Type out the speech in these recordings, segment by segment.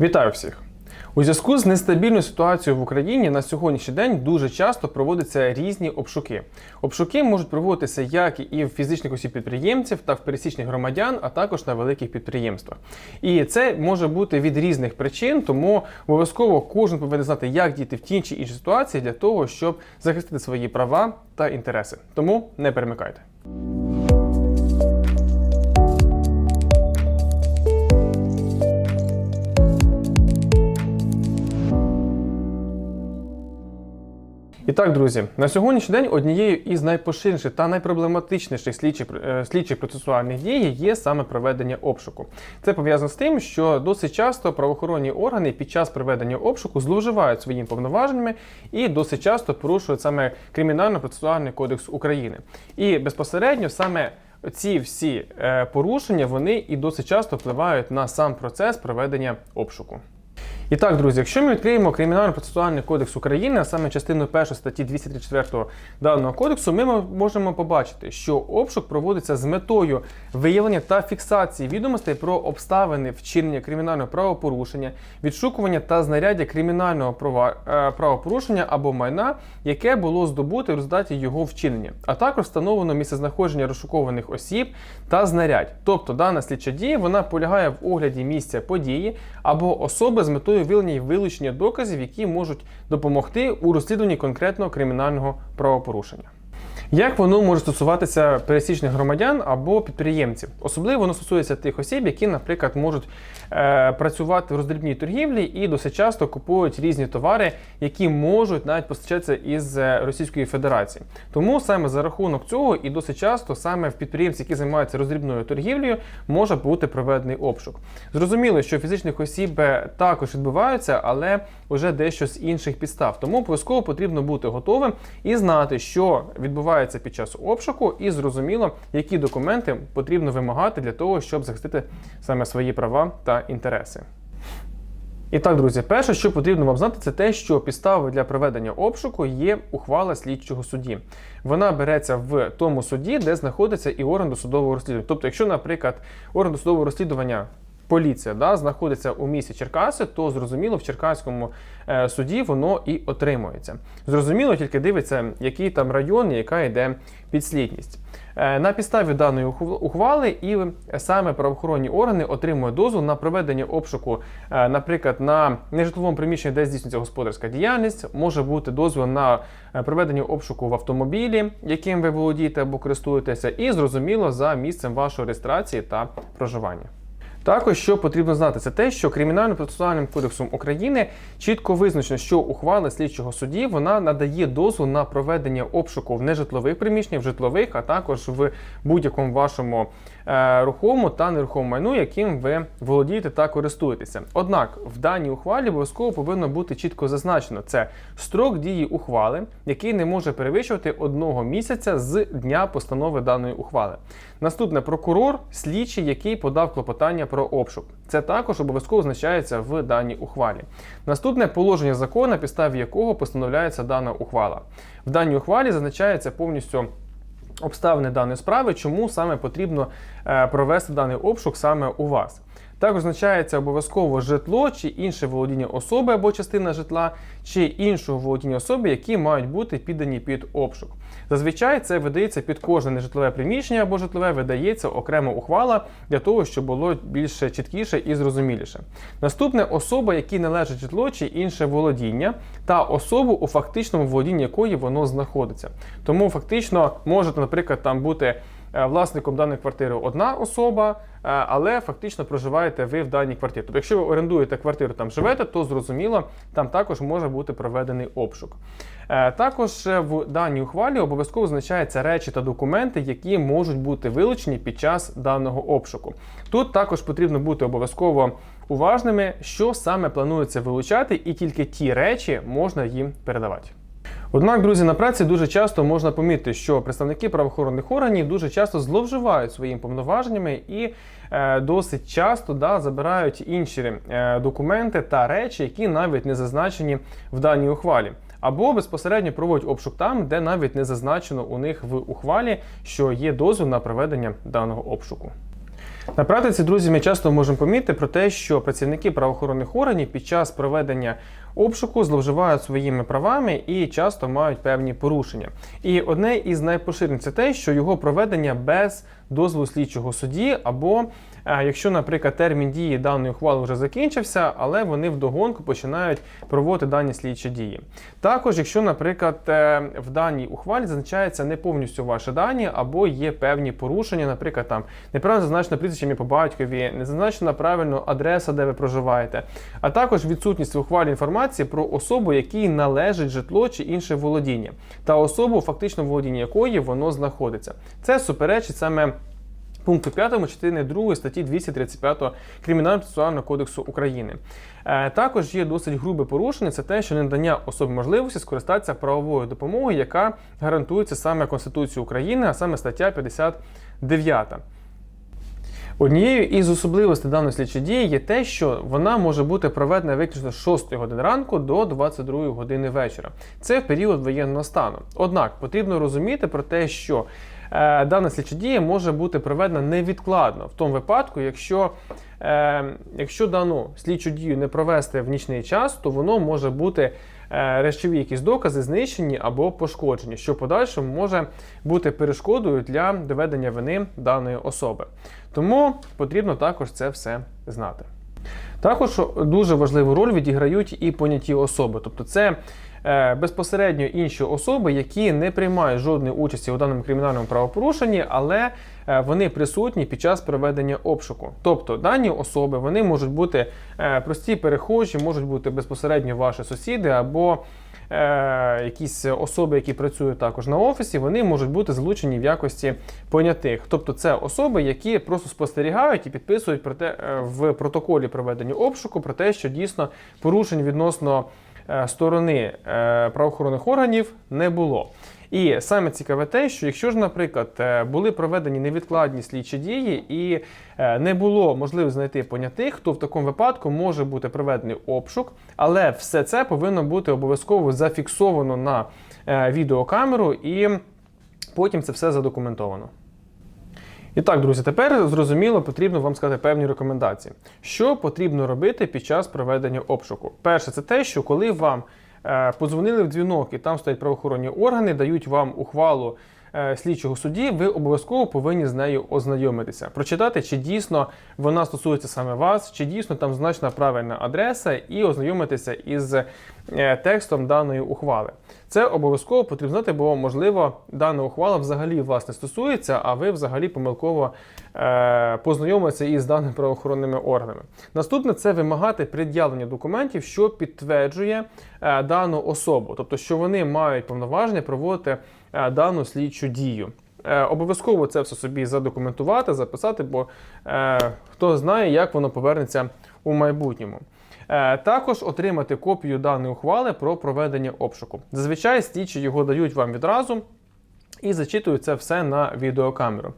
Вітаю всіх! У зв'язку з нестабільною ситуацією в Україні на сьогоднішній день дуже часто проводяться різні обшуки. Обшуки можуть проводитися як і в фізичних осіб підприємців, так і в пересічних громадян, а також на великих підприємствах. І це може бути від різних причин, тому обов'язково кожен повинен знати, як діяти в тій чи іншій ситуації для того, щоб захистити свої права та інтереси. Тому не перемикайте. І так, друзі, на сьогоднішній день однією із найпоширеніших та найпроблематичніших слідчих, е, слідчих процесуальних дій є саме проведення обшуку. Це пов'язано з тим, що досить часто правоохоронні органи під час проведення обшуку зловживають своїми повноваженнями і досить часто порушують саме кримінально-процесуальний кодекс України. І безпосередньо саме ці всі е, порушення вони і досить часто впливають на сам процес проведення обшуку. І так, друзі, якщо ми відкриємо Кримінально-процесуальний кодекс України, а саме частину 1 статті 234 даного кодексу, ми можемо побачити, що обшук проводиться з метою виявлення та фіксації відомостей про обставини вчинення кримінального правопорушення, відшукування та знаряддя кримінального е, правопорушення або майна, яке було здобуте в результаті його вчинення, а також встановлено місцезнаходження розшукованих осіб та знарядь. Тобто дана слідча дія вона полягає в огляді місця події або особи з метою виявлення і вилучення доказів, які можуть допомогти у розслідуванні конкретного кримінального правопорушення. Як воно може стосуватися пересічних громадян або підприємців? Особливо воно стосується тих осіб, які, наприклад, можуть е, працювати в роздрібній торгівлі і досить часто купують різні товари, які можуть навіть постачатися із е, Російської Федерації. Тому саме за рахунок цього і досить часто саме в підприємців, які займаються роздрібною торгівлею, може бути проведений обшук. Зрозуміло, що фізичних осіб е, також відбуваються, але вже дещо з інших підстав. Тому обов'язково потрібно бути готовим і знати, що відбувається під час обшуку, і зрозуміло, які документи потрібно вимагати для того, щоб захистити саме свої права та інтереси. І так, друзі, перше, що потрібно вам знати, це те, що підставою для проведення обшуку є ухвала слідчого судді. Вона береться в тому суді, де знаходиться і орган досудового розслідування. Тобто, якщо, наприклад, орган досудового розслідування. Поліція да, знаходиться у місті Черкаси, то зрозуміло в Черкаському е, суді воно і отримується. Зрозуміло, тільки дивиться, який там район, яка йде підслідність. Е, на підставі даної ухвали і саме правоохоронні органи отримують дозвіл на проведення обшуку, е, наприклад, на нежитловому приміщенні, де здійснюється господарська діяльність, може бути дозвіл на е, проведення обшуку в автомобілі, яким ви володієте або користуєтеся, і зрозуміло за місцем вашої реєстрації та проживання. Також що потрібно знати, це те, що кримінально-процесуальним кодексом України чітко визначено, що ухвала слідчого судді вона надає дозвіл на проведення обшуку в нежитлових приміщеннях, в житлових, а також в будь-якому вашому е, рухомому та нерухомому майну, яким ви володієте та користуєтеся. Однак в даній ухвалі обов'язково повинно бути чітко зазначено це строк дії ухвали, який не може перевищувати одного місяця з дня постанови даної ухвали. Наступне прокурор, слідчий, який подав клопотання про обшук. Це також обов'язково означається в даній ухвалі. Наступне положення закону, на підставі якого постановляється дана ухвала. В даній ухвалі зазначається повністю. Обставини даної справи, чому саме потрібно е, провести даний обшук саме у вас. Також означається обов'язково житло чи інше володіння особи або частина житла, чи іншого володіння особи, які мають бути піддані під обшук. Зазвичай це видається під кожне нежитлове приміщення або житлове, видається окрема ухвала для того, щоб було більш чіткіше і зрозуміліше. Наступне особа, якій належить житло чи інше володіння, та особу, у фактичному володінні якої воно знаходиться. Тому фактично може, наприклад, там бути. Е, Власником даної квартири одна особа, е, але фактично проживаєте ви в даній квартирі. Тобто, якщо ви орендуєте квартиру, там живете, то зрозуміло, там також може бути проведений обшук. Е, Також в даній ухвалі обов'язково означаються речі та документи, які можуть бути вилучені під час даного обшуку. Тут також потрібно бути обов'язково уважними, що саме планується вилучати, і тільки ті речі можна їм передавати. Однак, друзі, на праці дуже часто можна помітити, що представники правоохоронних органів дуже часто зловживають своїми повноваженнями і е, досить часто да, забирають інші е, документи та речі, які навіть не зазначені в даній ухвалі. Або безпосередньо проводять обшук там, де навіть не зазначено у них в ухвалі, що є дозвіл на проведення даного обшуку. На практиці, друзі, ми часто можемо помітити про те, що працівники правоохоронних органів під час проведення обшуку зловживають своїми правами і часто мають певні порушення. І одне із найпоширеніших це те, що його проведення без дозволу слідчого судді, або якщо, наприклад, термін дії даної ухвали вже закінчився, але вони вдогонку починають проводити дані слідчі дії. Також, якщо, наприклад, е, в даній ухвалі зазначається не повністю ваші дані, або є певні порушення, наприклад, там неправильно зазначено прізвище по батькові, не зазначена правильно адреса, де ви проживаєте, а також відсутність в ухвалі інформації про особу, якій належить житло чи інше володіння, та особу, фактично в володінні якої воно знаходиться. Це суперечить саме. Пункту 5 частини 2 статті 235 Кримінального процесуального кодексу України. Е, також є досить грубе порушення. Це те, що надання особі можливості скористатися правовою допомогою, яка гарантується саме Конституцією України, а саме стаття 59. Однією із особливостей даної слідчої дії є те, що вона може бути проведена виключно з 6 години ранку до 22 години вечора. Це в період воєнного стану. Однак потрібно розуміти про те, що дана слідча дія може бути проведена невідкладно в тому випадку, якщо е, якщо дану слідчу дію не провести в нічний час, то воно може бути е, речові якісь докази знищені або пошкоджені, що в подальшому може бути перешкодою для доведення вини даної особи. Тому потрібно також це все знати. Також дуже важливу роль відіграють і поняті особи, тобто це е, безпосередньо інші особи, які не приймають жодної участі у даному кримінальному правопорушенні, але е, вони присутні під час проведення обшуку. Тобто дані особи вони можуть бути е, прості перехожі, можуть бути безпосередньо ваші сусіди або е, якісь особи, які працюють також на офісі, вони можуть бути залучені в якості понятих. Тобто це особи, які просто спостерігають і підписують про те е, в протоколі проведення обшуку про те, що дійсно порушень відносно е, сторони е, правоохоронних органів не було. І саме цікаве те, що якщо ж, наприклад, е, були проведені невідкладні слідчі дії і е, не було можливо знайти понятих, то в такому випадку може бути проведений обшук, але все це повинно бути обов'язково зафіксовано на е, відеокамеру і потім це все задокументовано. І так, друзі, тепер зрозуміло, потрібно вам сказати певні рекомендації. Що потрібно робити під час проведення обшуку? Перше, це те, що коли вам е, подзвонили в дзвінок і там стоять правоохоронні органи, дають вам ухвалу е, слідчого судді, ви обов'язково повинні з нею ознайомитися, прочитати, чи дійсно вона стосується саме вас, чи дійсно там значна правильна адреса, і ознайомитися із е, текстом даної ухвали. Це обов'язково потрібно знати, бо можливо дана ухвала взагалі вас не стосується, а ви взагалі помилково е, познайомилися із даними правоохоронними органами. Наступне це вимагати пред'явлення документів, що підтверджує е, дану особу, тобто що вони мають повноваження проводити е, дану слідчу дію. Е, Обов'язково це все собі задокументувати, записати, бо е, хто знає, як воно повернеться у майбутньому. Е, Також отримати копію даної ухвали про проведення обшуку. Зазвичай стічі його дають вам відразу. І зачитують це все на відеокамеру.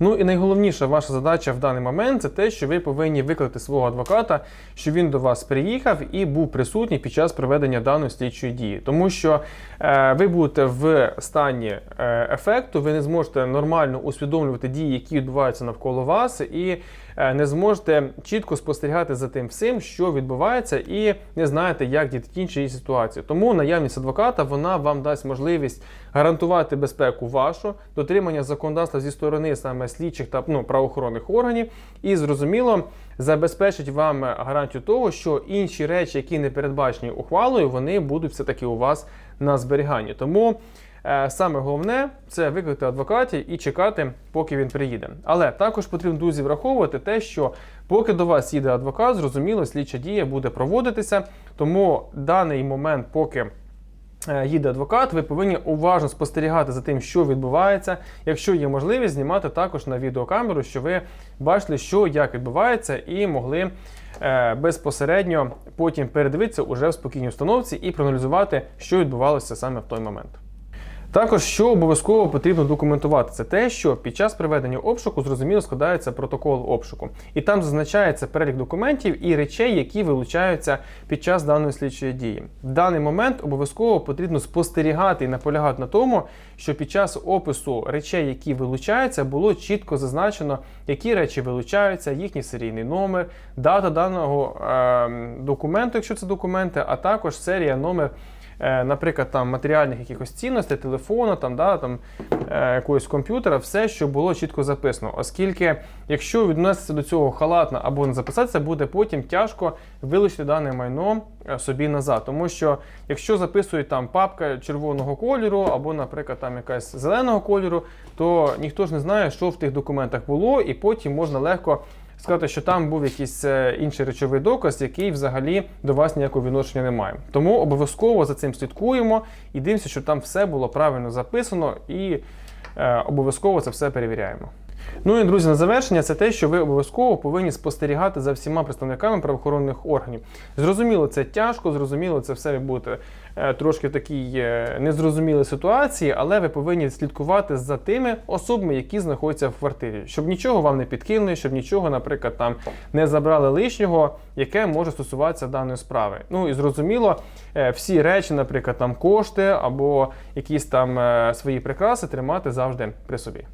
Ну і найголовніша ваша задача в даний момент це те, що ви повинні викликати свого адвоката, щоб він до вас приїхав і був присутній під час проведення даної слідчої дії. Тому що е, ви будете в стані е, ефекту, ви не зможете нормально усвідомлювати дії, які відбуваються навколо вас, і е, не зможете чітко спостерігати за тим всім, що відбувається, і не знаєте, як чи іншій ситуації. Тому наявність адвоката вона вам дасть можливість гарантувати безпеку вашу, дотримання законодавства зі сторони саме слідчих та ну, правоохоронних органів, і зрозуміло забезпечить вам гарантію того, що інші речі, які не передбачені ухвалою, вони будуть все таки у вас на зберіганні. Тому. Е, Саме головне це викликати адвокатів і чекати, поки він приїде. Але також потрібно друзі враховувати те, що поки до вас їде адвокат, зрозуміло, слідча дія буде проводитися. Тому даний момент, поки їде адвокат, ви повинні уважно спостерігати за тим, що відбувається. Якщо є можливість, знімати також на відеокамеру, що ви бачили, що як відбувається, і могли е, безпосередньо потім передивитися уже в спокійній установці і проаналізувати, що відбувалося саме в той момент. Також, що обов'язково потрібно документувати, це те, що під час проведення обшуку зрозуміло складається протокол обшуку, і там зазначається перелік документів і речей, які вилучаються під час даної слідчої дії. В даний момент обов'язково потрібно спостерігати і наполягати на тому, що під час опису речей, які вилучаються, було чітко зазначено, які речі вилучаються, їхній серійний номер, дата даного е, документу, якщо це документи, а також серія номер наприклад, там матеріальних якихось цінностей, телефону, там, да, там, е, якогось комп'ютера, все, що було чітко записано. Оскільки, якщо відноситися до цього халатно або не записатися, буде потім тяжко вилучити дане майно е, собі назад. Тому що якщо записують там папка червоного кольору, або, наприклад, там якась зеленого кольору, то ніхто ж не знає, що в тих документах було, і потім можна легко сказати, що там був якийсь е, інший речовий доказ, який взагалі до вас ніякого відношення не має. Тому обов'язково за цим слідкуємо і дивимося, що там все було правильно записано, і е, обов'язково це все перевіряємо. Ну і друзі, на завершення це те, що ви обов'язково повинні спостерігати за всіма представниками правоохоронних органів. Зрозуміло, це тяжко, зрозуміло, це все буде е, трошки в такій е, незрозумілій ситуації, але ви повинні слідкувати за тими особами, які знаходяться в квартирі, щоб нічого вам не підкинули, щоб нічого, наприклад, там не забрали лишнього, яке може стосуватися даної справи. Ну і зрозуміло, е, всі речі, наприклад, там кошти або якісь там свої прикраси тримати завжди при собі.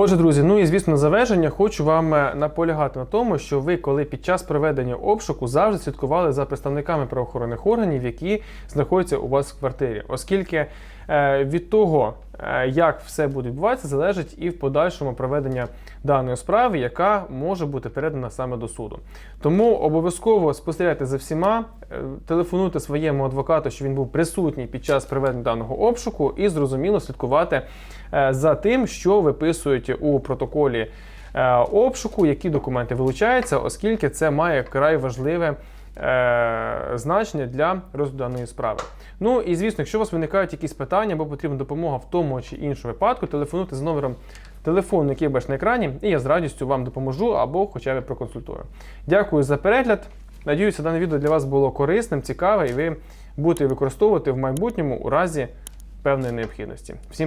Отже, друзі, ну і звісно, на завершення хочу вам е, наполягати на тому, що ви, коли під час проведення обшуку завжди слідкували за представниками правоохоронних органів, які знаходяться у вас в квартирі, оскільки е, від того, е, як все буде відбуватися, залежить і в подальшому проведення даної справи, яка може бути передана саме до суду. Тому обов'язково спостерігайте за всіма, телефонуйте своєму адвокату, що він був присутній під час проведення даного обшуку, і зрозуміло слідкувати за тим, що виписують у протоколі е, обшуку, які документи вилучаються, оскільки це має край важливе. е, Значення для розгляду даної справи. Ну і звісно, якщо у вас виникають якісь питання або потрібна допомога в тому чи іншому випадку, телефонуйте з номером телефону, який бачите на екрані, і я з радістю вам допоможу або хоча б проконсультую. Дякую за перегляд. Надіюся, дане відео для вас було корисним, цікаве, і ви будете використовувати в майбутньому у разі певної необхідності. Всім пока!